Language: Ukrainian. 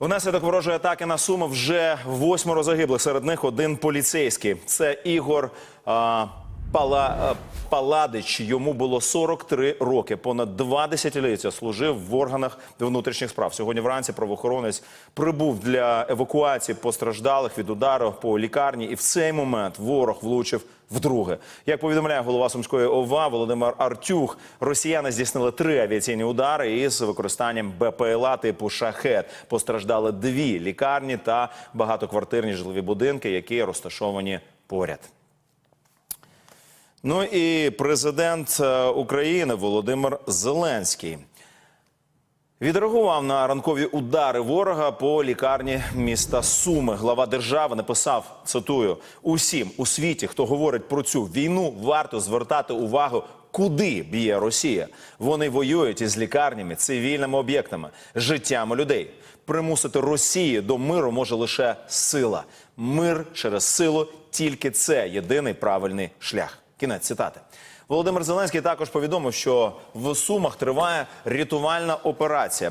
Внаслідок ворожої атаки на Суми вже восьмеро загиблих. Серед них один поліцейський. Це Ігор а, Пала, Паладич. Йому було 43 роки. Понад два десятиліття служив в органах внутрішніх справ. Сьогодні вранці правоохоронець прибув для евакуації постраждалих від удару по лікарні. І в цей момент ворог влучив вдруге. Як повідомляє голова Сумської ОВА Володимир Артюх, росіяни здійснили три авіаційні удари із використанням БПЛА типу шахет. Постраждали дві лікарні та багатоквартирні житлові будинки, які розташовані поряд. Ну і президент е, України Володимир Зеленський відреагував на ранкові удари ворога по лікарні міста Суми. Глава держави написав: цитую: усім у світі, хто говорить про цю війну, варто звертати увагу. Куди б'є Росія? Вони воюють із лікарнями, цивільними об'єктами, життями людей. Примусити Росію до миру може лише сила. Мир через силу тільки це єдиний правильний шлях. Кінець цитати. Володимир Зеленський також повідомив, що в Сумах триває рятувальна операція.